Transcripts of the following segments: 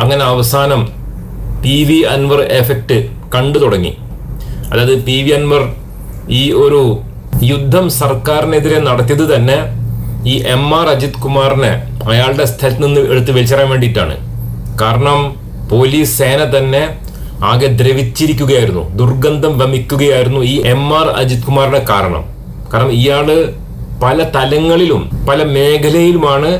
അങ്ങനെ അവസാനം P V Anwar effect കണ്ടു തുടങ്ങി. അതായത് പി വി അൻവർ ഈ ഒരു യുദ്ധം സർക്കാരിനെതിരെ നടത്തിയത് തന്നെ ഈ എം ആർ അജിത് കുമാറിനെ അയാളുടെ സ്ഥലത്ത് നിന്ന് എടുത്ത് വലിച്ചെറിയാൻ വേണ്ടിയിട്ടാണ്. കാരണം പോലീസ് സേന തന്നെ ആകെ ദ്രവിച്ചിരിക്കുകയായിരുന്നു. ദുർഗന്ധം വമിക്കുകയായിരുന്നു ഈ എം ആർ അജിത് കുമാറിന്റെ കാരണം. കാരണം ഇയാൾ പല തലങ്ങളിലും പല മേഖലയിലുമാണ്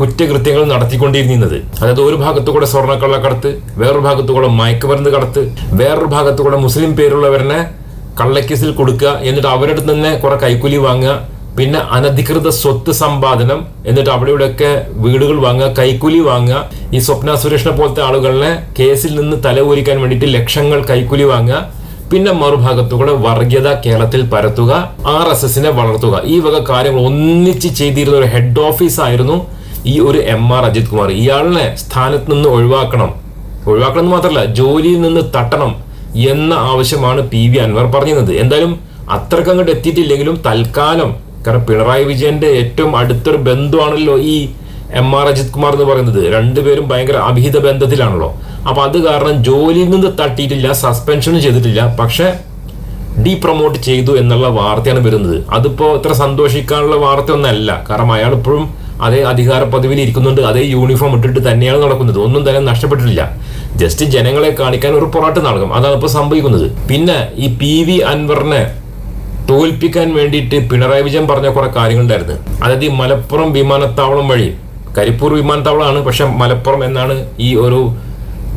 കുറ്റകൃത്യങ്ങൾ നടത്തിക്കൊണ്ടിരുന്നത്. അതായത് ഒരു ഭാഗത്തുകൂടെ സ്വർണക്കള്ളക്കടത്ത് വേറൊരു ഭാഗത്തുകൂടെ മയക്കുമരുന്ന് കടത്ത് വേറൊരു ഭാഗത്തുകൂടെ മുസ്ലിം പേരുള്ളവരനെ കള്ളക്കേസിൽ കൊടുക്കുക എന്നിട്ട് അവരുടെ തന്നെ കുറെ കൈക്കൂലി വാങ്ങുക പിന്നെ അനധികൃത സ്വത്ത് സമ്പാദനം എന്നിട്ട് അവിടെ ഇവിടെയൊക്കെ വീടുകൾ വാങ്ങുക കൈക്കൂലി വാങ്ങുക. ഈ സ്വപ്ന സുരേഷിനെ പോലത്തെ ആളുകളെ കേസിൽ നിന്ന് തലവൂരിക്കാൻ വേണ്ടിയിട്ട് ലക്ഷങ്ങൾ കൈക്കൂലി വാങ്ങുക. പിന്നെ മറുഭാഗത്തുകൂടെ വർഗീയത കേരളത്തിൽ പരത്തുക ആർ എസ് എസിനെ വളർത്തുക. ഈ വക കാര്യങ്ങൾ ഒന്നിച്ച് ചെയ്തിരുന്ന ഒരു ഹെഡ് ഓഫീസ് ആയിരുന്നു ഈ ഒരു എം ആർ അജിത് കുമാർ ഇയാളിനെ സ്ഥാനത്ത് നിന്ന് ഒഴിവാക്കണം. ഒഴിവാക്കണം എന്ന് മാത്രമല്ല ജോലിയിൽ നിന്ന് തട്ടണം എന്ന ആവശ്യമാണ് പി വി അൻവർ പറഞ്ഞത് എന്തായാലും അത്രയ്ക്ക് അങ്ങോട്ട് എത്തിയിട്ടില്ലെങ്കിലും തൽക്കാലം കാരണം പിണറായി വിജയന്റെ ഏറ്റവും അടുത്തൊരു ബന്ധുവാണല്ലോ ഈ എം ആർ അജിത് കുമാർ എന്ന് പറയുന്നത്. രണ്ടുപേരും ഭയങ്കര അഭിഹിത ബന്ധത്തിലാണല്ലോ. അപ്പൊ അത് കാരണം ജോലിയിൽ നിന്ന് തട്ടിയിട്ടില്ല സസ്പെൻഷനും ചെയ്തിട്ടില്ല. പക്ഷെ ഡീ പ്രൊമോട്ട് ചെയ്തു എന്നുള്ള വാർത്തയാണ് വരുന്നത്. അതിപ്പോ ഇത്ര സന്തോഷിക്കാനുള്ള വാർത്ത ഒന്നല്ല. കാരണം അയാൾ ഇപ്പോഴും അതേ അധികാര പദവിയിൽ ഇരിക്കുന്നുണ്ട്. അതേ യൂണിഫോം ഇട്ടിട്ട് തന്നെയാണ് നടക്കുന്നത്. ഒന്നും തന്നെ നഷ്ടപ്പെട്ടിട്ടില്ല. ജസ്റ്റ് ജനങ്ങളെ കാണിക്കാൻ ഒരു പൊറാട്ട് നടക്കും അതാണ് ഇപ്പോൾ സംഭവിക്കുന്നത്. പിന്നെ ഈ പി വി അൻവറിനെ തോൽപ്പിക്കാൻ വേണ്ടിയിട്ട് പിണറായി വിജയൻ പറഞ്ഞ കുറെ കാര്യങ്ങളുണ്ടായിരുന്നു. അതായത് ഈ മലപ്പുറം വിമാനത്താവളം വഴി കരിപ്പൂർ വിമാനത്താവളമാണ് പക്ഷെ മലപ്പുറം എന്നാണ് ഈ ഒരു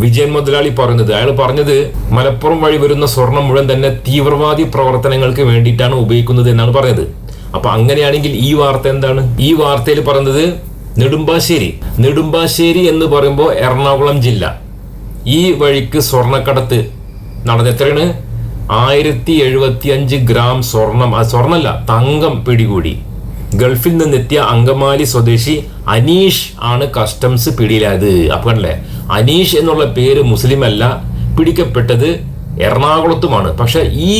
വിജയൻ മുതലാളി പറയുന്നത്. അയാൾ പറഞ്ഞത് മലപ്പുറം വഴി വരുന്ന സ്വർണം മുഴുവൻ തന്നെ തീവ്രവാദി പ്രവർത്തനങ്ങൾക്ക് വേണ്ടിയിട്ടാണ് ഉപയോഗിക്കുന്നത് എന്നാണ് പറഞ്ഞത്. അപ്പൊ അങ്ങനെയാണെങ്കിൽ ഈ വാർത്ത എന്താണ്? ഈ വാർത്തയിൽ പറയുന്നത് നെടുമ്പാശ്ശേരി. നെടുമ്പാശ്ശേരി എന്ന് പറയുമ്പോൾ എറണാകുളം ജില്ല. ഈ വഴിക്ക് സ്വർണക്കടത്ത് നടന്ന എത്രയാണ്? ആയിരത്തി എഴുപത്തി അഞ്ച് ഗ്രാം സ്വർണം ആ സ്വർണല്ല തങ്കം പിടികൂടി. ഗൾഫിൽ നിന്നെത്തിയ അങ്കമാലി സ്വദേശി അനീഷ് ആണ് കസ്റ്റംസ് പിടിയിലായത്. അപ്പൊ അല്ലേ അനീഷ് എന്നുള്ള പേര് മുസ്ലിം അല്ല പിടിക്കപ്പെട്ടത് എറണാകുളത്തുമാണ്. പക്ഷെ ഈ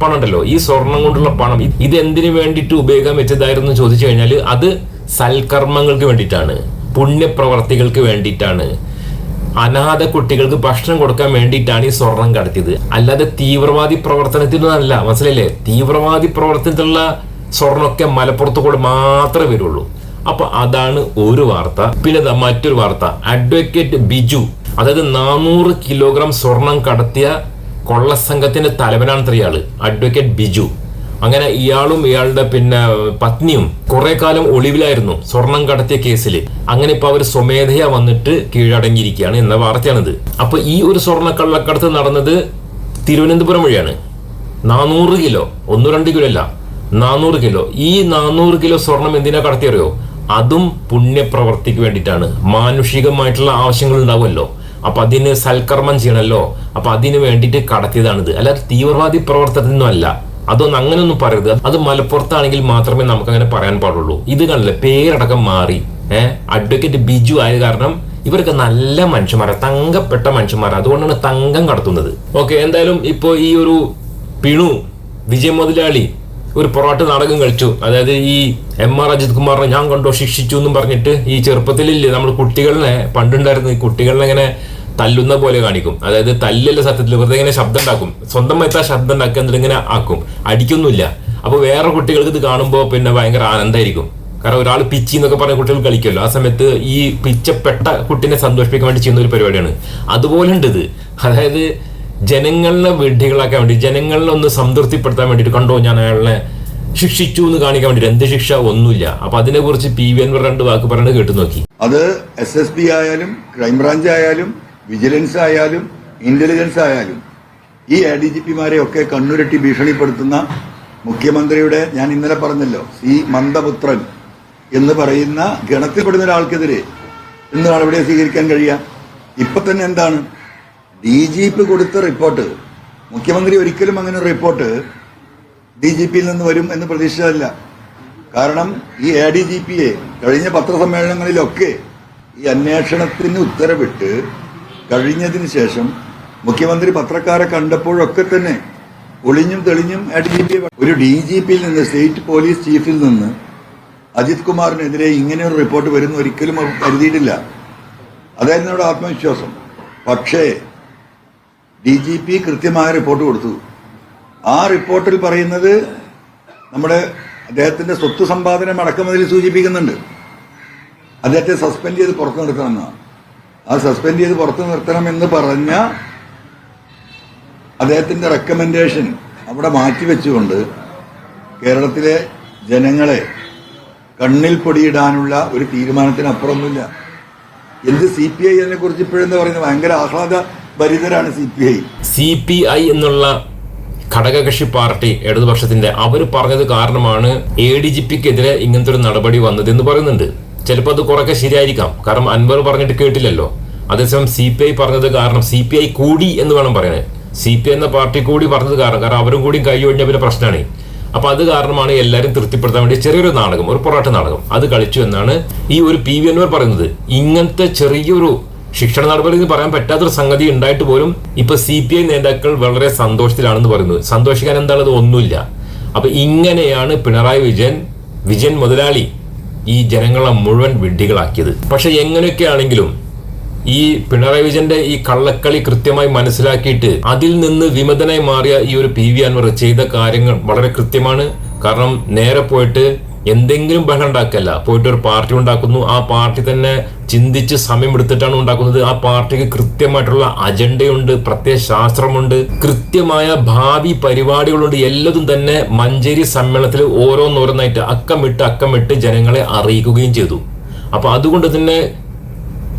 പണം ഉണ്ടല്ലോ ഈ സ്വർണം കൊണ്ടുള്ള പണം ഇത് എന്തിനു വേണ്ടിയിട്ട് ഉപയോഗം വെച്ചതായിരുന്നു ചോദിച്ചു കഴിഞ്ഞാൽ അത് സൽക്കർമ്മങ്ങൾക്ക് വേണ്ടിയിട്ടാണ്. പുണ്യപ്രവർത്തികൾക്ക് വേണ്ടിയിട്ടാണ്. അനാഥ കുട്ടികൾക്ക് ഭക്ഷണം കൊടുക്കാൻ വേണ്ടിയിട്ടാണ് ഈ സ്വർണം കടത്തിയത്. അല്ലാതെ തീവ്രവാദി പ്രവർത്തനത്തിനൊന്നല്ല മനസ്സിലല്ലേ തീവ്രവാദി പ്രവർത്തനത്തിലുള്ള സ്വർണമൊക്കെ മലപ്പുറത്ത് കൂടെ മാത്രമേ വരുള്ളൂ. അപ്പൊ അതാണ് ഒരു വാർത്ത. പിന്നെ മറ്റൊരു വാർത്ത. അഡ്വക്കേറ്റ് ബിജു അതായത് നാനൂറ് കിലോഗ്രാം സ്വർണം കടത്തിയ കൊള്ളസംഘത്തിന്റെ തലവനാണ് ഇയാൾ അഡ്വക്കേറ്റ് ബിജു. അങ്ങനെ ഇയാളും ഇയാളുടെ പിന്നെ പത്നിയും കുറെ കാലം ഒളിവിലായിരുന്നു സ്വർണം കടത്തിയ കേസിൽ അങ്ങനെ ഇപ്പൊ അവർ സ്വമേധയാ വന്നിട്ട് കീഴടങ്ങിയിരിക്കുകയാണ് എന്ന വാർത്തയാണിത്. അപ്പൊ ഈ ഒരു സ്വർണ കള്ളക്കടത്ത് നടന്നത് തിരുവനന്തപുരം വഴിയാണ്. നാനൂറ് കിലോ ഒന്നു രണ്ട് കിലോ അല്ല നാനൂറ് കിലോ. ഈ നാനൂറ് കിലോ സ്വർണം എന്തിനാ കടത്തിയറിയോ? അതും പുണ്യപ്രവർത്തിക്ക് വേണ്ടിയിട്ടാണ്. മാനുഷികമായിട്ടുള്ള ആവശ്യങ്ങൾ ഉണ്ടാവുമല്ലോ. അപ്പൊ അതിന് സൽക്കർമ്മം ചെയ്യണമല്ലോ അപ്പൊ അതിന് വേണ്ടിയിട്ട് കടത്തിയതാണിത്. അല്ലാതെ തീവ്രവാദി പ്രവർത്തനത്തിനൊന്നും അല്ല അതൊന്നും അങ്ങനെയൊന്നും പറയരുത്. അത് മലപ്പുറത്താണെങ്കിൽ മാത്രമേ നമുക്ക് അങ്ങനെ പറയാൻ പാടുള്ളൂ. ഇത് കണ്ടില്ലേ? പേരടക്കം മാറി. ഏഹ് അഡ്വക്കേറ്റ് ബിജു ആയ കാരണം ഇവരൊക്കെ നല്ല മനുഷ്യന്മാരാണ് തങ്കപ്പെട്ട മനുഷ്യന്മാരാണ് അതുകൊണ്ടാണ് തങ്കം കടത്തുന്നത്. ഓക്കെ എന്തായാലും ഇപ്പോ ഈ ഒരു പിണു വിജയ മുതലാളി ഒരു പൊറാട്ട് നാടകം കളിച്ചു അതായത് ഈ എം ആർ അജിത് കുമാറിനെ ഞാൻ കണ്ടോ ശിക്ഷിച്ചു എന്നും പറഞ്ഞിട്ട് ഈ ചെറുപ്പത്തിലില്ലേ നമ്മൾ കുട്ടികളെ പണ്ടുണ്ടായിരുന്നു ഈ കുട്ടികളെ ഇങ്ങനെ തല്ലുന്ന പോലെ കാണിക്കും. അതായത് തല്ലല്ല സത്യത്തിൽ വെറുതെ ഇങ്ങനെ ശബ്ദം ഉണ്ടാക്കും. സ്വന്തമായിട്ട് ആ ശബ്ദം ഉണ്ടാക്കുക എന്നിട്ട് ഇങ്ങനെ ആക്കും. അടിക്കൊന്നുമില്ല. അപ്പോൾ വേറെ കുട്ടികൾക്ക് ഇത് കാണുമ്പോൾ പിന്നെ ഭയങ്കര ആനന്ദമായിരിക്കും. കാരണം ഒരാൾ പിച്ചി എന്നൊക്കെ പറഞ്ഞ കുട്ടികൾ കളിക്കുമല്ലോ. ആ സമയത്ത് ഈ പിച്ചപ്പെട്ട കുട്ടിനെ സന്തോഷിപ്പിക്കാൻ വേണ്ടി ചെയ്യുന്ന ഒരു പരിപാടിയാണ്. അതുപോലെ ഉണ്ട് ഇത്. അതായത് ജനങ്ങളെ വിഡ്ഢികളാക്കാൻ വേണ്ടി ജനങ്ങളെ ഒന്ന് സംതൃപ്തിപ്പെടുത്താൻ വേണ്ടിയിട്ട് കണ്ടോ ഞാൻ അയാളെ ശിക്ഷിച്ചു എന്ന് കാണിക്കാൻ വേണ്ടിയിട്ട്? എന്ത് ശിക്ഷ? ഒന്നുമില്ല. അപ്പൊ അതിനെ കുറിച്ച് പി വി എൻ രണ്ട് വാക്ക് പറയുന്നത് കേട്ടു നോക്കി. അത് എസ് എസ് പി ആയാലും ക്രൈംബ്രാഞ്ച് ആയാലും വിജിലൻസ് ആയാലും ഇന്റലിജൻസ് ആയാലും ഈ എ ഡി ജി പിമാരെ ഒക്കെ കണ്ണുരട്ടി ഭീഷണിപ്പെടുത്തുന്ന മുഖ്യമന്ത്രിയുടെ ഞാൻ ഇന്നലെ പറഞ്ഞല്ലോ സി മന്ദപുത്രൻ എന്ന് പറയുന്ന ഗണത്തിൽപ്പെടുന്ന ഒരാൾക്കെതിരെ ഇന്ന് നടപടിയെ സ്വീകരിക്കാൻ കഴിയുക ഇപ്പൊ തന്നെ എന്താണ്? ഡി ജി പി കൊടുത്ത റിപ്പോർട്ട് മുഖ്യമന്ത്രി ഒരിക്കലും അങ്ങനെ റിപ്പോർട്ട് ഡി ജി പിയിൽ നിന്ന് വരും എന്ന് പ്രതീക്ഷിച്ചതല്ല. കാരണം ഈ എ ഡി ജി പിയെ കഴിഞ്ഞ പത്രസമ്മേളനങ്ങളിലൊക്കെ ഈ അന്വേഷണത്തിന് ഉത്തരവിട്ട് കഴിഞ്ഞതിന് ശേഷം മുഖ്യമന്ത്രി പത്രക്കാരെ കണ്ടപ്പോഴൊക്കെ തന്നെ ഒളിഞ്ഞും തെളിഞ്ഞും എ ഡി ജി പി ഒരു ഡി ജി പിയിൽ നിന്ന് സ്റ്റേറ്റ് പോലീസ് ചീഫിൽ നിന്ന് അജിത് കുമാറിനെതിരെ ഇങ്ങനെ ഒരു റിപ്പോർട്ട് വരുന്ന ഒരിക്കലും കരുതിയിട്ടില്ല. അതായിരുന്നു അവിടെ ആത്മവിശ്വാസം. പക്ഷേ ഡി ജി പി കൃത്യമായ റിപ്പോർട്ട് കൊടുത്തു. ആ റിപ്പോർട്ടിൽ പറയുന്നത് നമ്മുടെ അദ്ദേഹത്തിന്റെ സ്വത്ത് സമ്പാദനം അടക്കമതിൽ സൂചിപ്പിക്കുന്നുണ്ട്. അദ്ദേഹത്തെ സസ്പെൻഡ് ചെയ്ത് പുറത്തു നിർത്തണമെന്നാണ്. ആ സസ്പെൻഡ് ചെയ്ത് പുറത്തു നിർത്തണമെന്ന് പറഞ്ഞ അദ്ദേഹത്തിന്റെ റെക്കമെൻഡേഷൻ അവിടെ മാറ്റിവെച്ചുകൊണ്ട് കേരളത്തിലെ ജനങ്ങളെ കണ്ണിൽ പൊടിയിടാനുള്ള ഒരു തീരുമാനത്തിനപ്പുറമൊന്നുമില്ല. എന്ത് സി പി ഐ അതിനെ കുറിച്ച് ഇപ്പോഴെന്താ പറയുന്നത്? ഭയങ്കര ആഹ്ലാദ ഭരിതരാണ് C P I. C P I എന്നുള്ള ഘടകകക്ഷി പാർട്ടി ഇടതുപക്ഷത്തിന്റെ അവർ പറഞ്ഞത് കാരണമാണ് എ ഡി ജി പിക്കെതിരെ ഇങ്ങനത്തെ ഒരു നടപടി വന്നത് എന്ന് പറയുന്നുണ്ട്. ചിലപ്പോൾ അത് കുറെയൊക്കെ ശരിയായിരിക്കാം. കാരണം അൻവർ പറഞ്ഞിട്ട് കേട്ടില്ലല്ലോ. അതേസമയം സി പി ഐ പറഞ്ഞത് കാരണം സി പി ഐ കൂടി എന്ന് വേണം പറയാൻ സി പി ഐ എന്ന പാർട്ടി കൂടി പറഞ്ഞത് കാരണം കാരണം അവരും കൂടി കൈ ഒഴിഞ്ഞ പിന്നെ പ്രശ്നമാണ് അപ്പൊ അത് കാരണമാണ് എല്ലാവരും തൃപ്തിപ്പെടുത്താൻ വേണ്ടി ചെറിയൊരു നാടകം ഒരു പൊറാട്ട നാടകം. അത് കളിച്ചു എന്നാണ് ഈ ഒരു പി വി അൻവർ പറയുന്നത്. ഇങ്ങനത്തെ ചെറിയൊരു ശിക്ഷണ നടപടി എന്ന് പറയാൻ പറ്റാത്തൊരു സംഗതി ഉണ്ടായിട്ട് പോലും ഇപ്പൊ സി പി ഐ നേതാക്കൾ വളരെ സന്തോഷത്തിലാണെന്ന് പറയുന്നത്. സന്തോഷിക്കാൻ എന്താണത് ഒന്നുമില്ല. അപ്പൊ ഇങ്ങനെയാണ് പിണറായി വിജയൻ വിജയൻ മുതലാളി ഈ ജനങ്ങളെ മുഴുവൻ വിഡ്ഢികളാക്കിയത്. പക്ഷെ എങ്ങനെയൊക്കെയാണെങ്കിലും ഈ പിണറായി വിജയന്റെ ഈ കള്ളക്കളി കൃത്യമായി മനസ്സിലാക്കിയിട്ട് അതിൽ നിന്ന് വിമതനായി മാറിയ ഈ ഒരു പി വി അൻവർ ചെയ്ത കാര്യങ്ങൾ വളരെ കൃത്യമാണ്. കാരണം നേരെ പോയിട്ട് എന്തെങ്കിലും ബഹളം ഉണ്ടാക്കല്ല. പോയിട്ട് ഒരു പാർട്ടി ഉണ്ടാക്കുന്നു. ആ പാർട്ടി തന്നെ ചിന്തിച്ച് സമയമെടുത്തിട്ടാണ് ഉണ്ടാക്കുന്നത്. ആ പാർട്ടിക്ക് കൃത്യമായിട്ടുള്ള അജണ്ടയുണ്ട് പ്രത്യേക ശാസ്ത്രമുണ്ട് കൃത്യമായ ഭാവി പരിപാടികളുണ്ട്. എല്ലാതും തന്നെ മഞ്ചേരി സമ്മേളനത്തിൽ ഓരോന്നോരോന്നായിട്ട് അക്കമിട്ട് അക്കമിട്ട് ജനങ്ങളെ അറിയിക്കുകയും ചെയ്തു. അപ്പൊ അതുകൊണ്ട് തന്നെ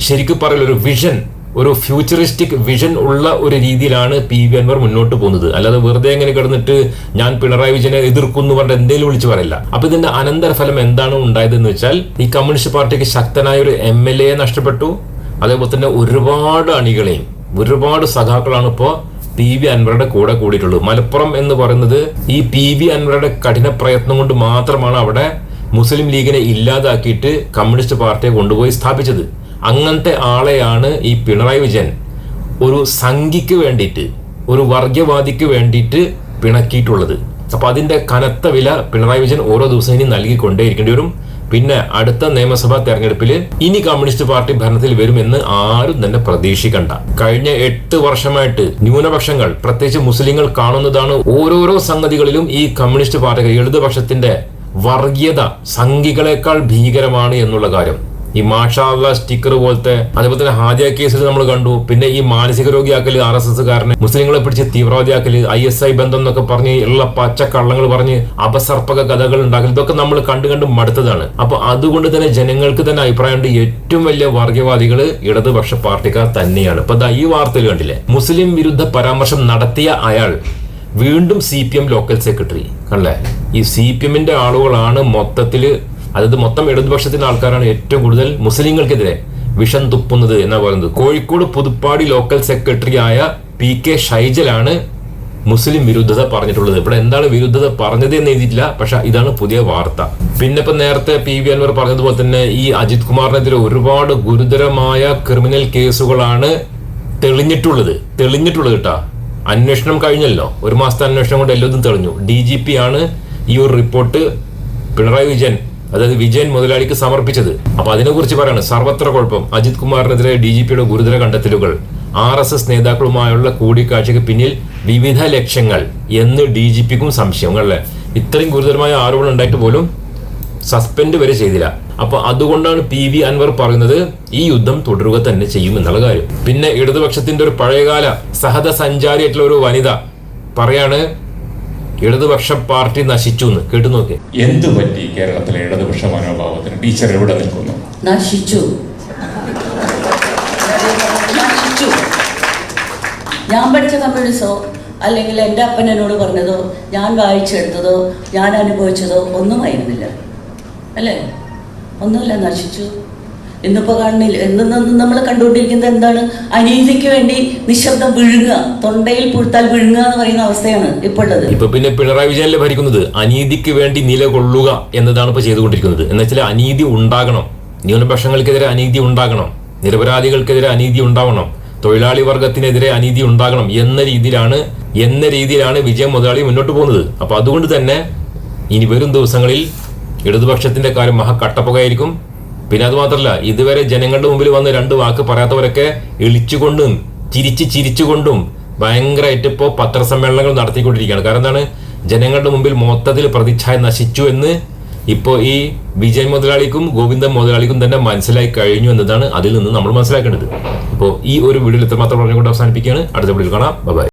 ശരിക്കും പറയലൊരു വിഷൻ ഒരു ഫ്യൂച്ചറിസ്റ്റിക് വിഷൻ ഉള്ള ഒരു രീതിയിലാണ് പി വി അൻവർ മുന്നോട്ട് പോകുന്നത്. അല്ലാതെ വെറുതെ എങ്ങനെ കിടന്നിട്ട് ഞാൻ പിണറായി വിജയനെ എതിർക്കുന്നു പറഞ്ഞിട്ട് എന്തെങ്കിലും വിളിച്ചു പറയില്ല. അപ്പൊ ഇതിന്റെ അനന്തരഫലം എന്താണ് ഉണ്ടായതെന്ന് വെച്ചാൽ ഈ കമ്മ്യൂണിസ്റ്റ് പാർട്ടിക്ക് ശക്തനായ ഒരു എം എൽ എ നഷ്ടപ്പെട്ടു. അതേപോലെ തന്നെ ഒരുപാട് അണികളെയും ഒരുപാട് സഖാക്കളാണ് ഇപ്പോൾ പി വി അൻവറുടെ കൂടെ കൂടിയിട്ടുള്ളത്. മലപ്പുറം എന്ന് പറയുന്നത് ഈ പി വി അൻവറുടെ കഠിന പ്രയത്നം കൊണ്ട് മാത്രമാണ് അവിടെ മുസ്ലിം ലീഗിനെ ഇല്ലാതാക്കിയിട്ട് കമ്മ്യൂണിസ്റ്റ് പാർട്ടിയെ കൊണ്ടുപോയി സ്ഥാപിച്ചത്. അങ്ങനത്തെ ആളെയാണ് ഈ പിണറായി വിജയൻ. ഒരു സംഘിക്ക് വേണ്ടിയിട്ട് ഒരു വർഗീയവാദിക്ക് വേണ്ടിയിട്ട് പിണക്കിയിട്ടുള്ളത്. അപ്പോൾ അതിന്റെ കനത്ത വില പിണറായി വിജയൻ ഓരോ ദിവസം ഇനി നൽകിക്കൊണ്ടേയിരിക്കേണ്ടി വരും. പിന്നെ അടുത്ത നിയമസഭാ തെരഞ്ഞെടുപ്പിൽ ഇനി കമ്മ്യൂണിസ്റ്റ് പാർട്ടി ഭരണത്തിൽ വരുമെന്ന് ആരും തന്നെ പ്രതീക്ഷിക്കണ്ട. കഴിഞ്ഞ എട്ട് വർഷമായിട്ട് ന്യൂനപക്ഷങ്ങൾ പ്രത്യേകിച്ച് മുസ്ലിങ്ങൾ കാണുന്നതാണ് ഓരോരോ സംഗതികളിലും ഈ കമ്മ്യൂണിസ്റ്റ് പാർട്ടികൾ ഇടതുപക്ഷത്തിന്റെ വർഗീയത സംഘികളെക്കാൾ ഭീകരമാണ് എന്നുള്ള കാര്യം. ഈ മാഷാള്ള സ്റ്റിക്കർ പോലത്തെ അതേപോലെ തന്നെ ഹാദിയ കേസിൽ നമ്മൾ കണ്ടു. പിന്നെ ഈ മാനസിക രോഗിയാക്കൽ ആർ എസ് എസ് കാരനെ മുസ്ലിങ്ങളെ പിടിച്ച് തീവ്രവാദിയാക്കൽ ഐ എസ് ഐ ബന്ധം എന്നൊക്കെ പറഞ്ഞ് ഉള്ള പച്ച കള്ളങ്ങൾ പറഞ്ഞ് അപസർപ്പക കഥകൾ ഉണ്ടാക്കൽ ഇതൊക്കെ നമ്മൾ കണ്ടു കണ്ട് മടുത്തതാണ്. അപ്പൊ അതുകൊണ്ട് തന്നെ ജനങ്ങൾക്ക് തന്നെ അഭിപ്രായമുണ്ട്. ഏറ്റവും വലിയ വർഗീയവാദികൾ ഇടതുപക്ഷ പാർട്ടിക്കാർ തന്നെയാണ്. ഇപ്പൊ ഈ വാർത്തയിൽ കണ്ടില്ലേ? മുസ്ലിം വിരുദ്ധ പരാമർശം നടത്തിയ അയാൾ വീണ്ടും C P M local secretary അല്ലേ ഈ സി പി എമ്മിന്റെ ആളുകളാണ് മൊത്തത്തിൽ അതായത് മൊത്തം ഇടതുപക്ഷത്തിന് ആൾക്കാരാണ് ഏറ്റവും കൂടുതൽ മുസ്ലിങ്ങൾക്കെതിരെ വിഷം തുപ്പുന്നത് എന്നാ പറയുന്നത്. കോഴിക്കോട് പുതുപ്പാടി ലോക്കൽ സെക്രട്ടറി ആയ പി കെ ഷൈജലാണ് മുസ്ലിം വിരുദ്ധത പറഞ്ഞിട്ടുള്ളത്. ഇവിടെ എന്താണ് വിരുദ്ധത പറഞ്ഞത് എന്ന് എഴുതിയിട്ടില്ല പക്ഷെ ഇതാണ് പുതിയ വാർത്ത. പിന്നെ ഇപ്പൊ നേരത്തെ പി വി അൻവർ പറഞ്ഞതുപോലെ തന്നെ ഈ അജിത് കുമാറിനെതിരെ ഒരുപാട് ഗുരുതരമായ ക്രിമിനൽ കേസുകളാണ് തെളിഞ്ഞിട്ടുള്ളത്. തെളിഞ്ഞിട്ടുള്ളത് കേട്ടാ. അന്വേഷണം കഴിഞ്ഞല്ലോ. ഒരു മാസത്തെ അന്വേഷണം കൊണ്ട് എല്ലാതും തെളിഞ്ഞു. ഡി ജി പി ആണ് ഈ ഒരു റിപ്പോർട്ട് പിണറായി വിജയൻ അതായത് വിജയൻ മുതലാളിക്ക് സമർപ്പിച്ചത്. അപ്പൊ അതിനെക്കുറിച്ച് പറയാണ്. സർവത്ര കുഴപ്പം. അജിത് കുമാറിനെതിരെ ഡി ജി പിയുടെ ഗുരുതര കണ്ടെത്തലുകൾ. ആർ എസ് എസ് നേതാക്കളുമായുള്ള കൂടിക്കാഴ്ചയ്ക്ക് പിന്നിൽ വിവിധ ലക്ഷ്യങ്ങൾ എന്ന് ഡി ജി പിക്കും സംശയം അല്ലെ? ഇത്രയും ഗുരുതരമായ ആരോപണം ഉണ്ടായിട്ട് പോലും സസ്പെൻഡ് വരെ ചെയ്തില്ല. അപ്പൊ അതുകൊണ്ടാണ് പി വി അൻവർ പറയുന്നത് ഈ യുദ്ധം തുടരുക തന്നെ ചെയ്യും എന്നുള്ള കാര്യം. പിന്നെ ഇടതുപക്ഷത്തിന്റെ ഒരു പഴയകാല സഹത സഞ്ചാരിയായിട്ടുള്ള ഒരു വനിത പറയാണ് ഇടതുപക്ഷ പാർട്ടി നശിച്ചു എന്ന് കേട്ടു നോക്കി. എന്തു പറ്റി കേരളത്തിലെ ഇടതുപക്ഷ മനോഭാവത്തിന്? ടീച്ചർ എവിടെ നിൽക്കുന്നു? നശിച്ചു. നശിച്ചു. ഞാൻ പഠിച്ച കമ്മ്യൂണിസോ അല്ലെങ്കിൽ എന്റെ അപ്പൻ എന്നോട് പറഞ്ഞതോ ഞാൻ വായിച്ചെടുത്തതോ ഞാൻ അനുഭവിച്ചതോ ഒന്നും ആയിരുന്നില്ല. അല്ലേ? ഒന്നുമില്ല നശിച്ചു. ഇന്നിപ്പോൾ കാണുന്നില്ല. എന്നും നമ്മൾ കണ്ടുകൊണ്ടിരിക്കുന്നത് എന്താണ്? അനീതിക്ക് വേണ്ടി നിശബ്ദം വിഴുങ്ങുക തൊണ്ടയിൽ പുഴുത്താൽ വിഴുങ്ങുക എന്ന് പറയുന്ന അവസ്ഥയാണ് ഇപ്പൊ ഉള്ളത് ഇപ്പൊ പിന്നെ പിണറായി വിജയനല്ലേ ഭരിക്കുന്നത്? അനീതിക്ക് വേണ്ടി നിലകൊള്ളുക എന്നതാണ് ഇപ്പൊ ചെയ്തുകൊണ്ടിരിക്കുന്നത്. എന്ന് വെച്ചാൽ അനീതി ഉണ്ടാകണം. ന്യൂനപക്ഷങ്ങൾക്കെതിരെ അനീതി ഉണ്ടാകണം. നിരപരാധികൾക്കെതിരെ അനീതി ഉണ്ടാവണം. തൊഴിലാളി വർഗത്തിനെതിരെ അനീതി ഉണ്ടാകണം എന്ന രീതിയിലാണ് എന്ന രീതിയിലാണ് വിജയം മുതലാളി മുന്നോട്ട് പോകുന്നത്. അപ്പൊ അതുകൊണ്ട് തന്നെ ഇനി വരും ദിവസങ്ങളിൽ ഇടതുപക്ഷത്തിന്റെ കാര്യം മഹാ കട്ടപ്പുകയായിരിക്കും. പിന്നെ അത് മാത്രമല്ല ഇതുവരെ ജനങ്ങളുടെ മുമ്പിൽ വന്ന് രണ്ട് വാക്ക് പറയാത്തവരൊക്കെ എളിച്ചുകൊണ്ടും ചിരിച്ച് ചിരിച്ചുകൊണ്ടും ഭയങ്കരമായിട്ട് ഇപ്പോൾ പത്രസമ്മേളനങ്ങൾ നടത്തിക്കൊണ്ടിരിക്കുകയാണ്. കാരണം എന്താണ്? ജനങ്ങളുടെ മുമ്പിൽ മൊത്തത്തിൽ പ്രതിച്ഛായ നശിച്ചു എന്ന് ഇപ്പോൾ ഈ വിജയൻ മുതലാളിക്കും ഗോവിന്ദൻ മുതലാളിക്കും തന്നെ മനസ്സിലായി കഴിഞ്ഞു എന്നതാണ് അതിൽ നിന്ന് നമ്മൾ മനസ്സിലാക്കേണ്ടത്. അപ്പോൾ ഈ ഒരു വീഡിയോയിൽ ഇത്രമാത്രം പറഞ്ഞുകൊണ്ട് അവസാനിപ്പിക്കുകയാണ്. അടുത്ത വീഡിയോയിൽ കാണാം. ബൈ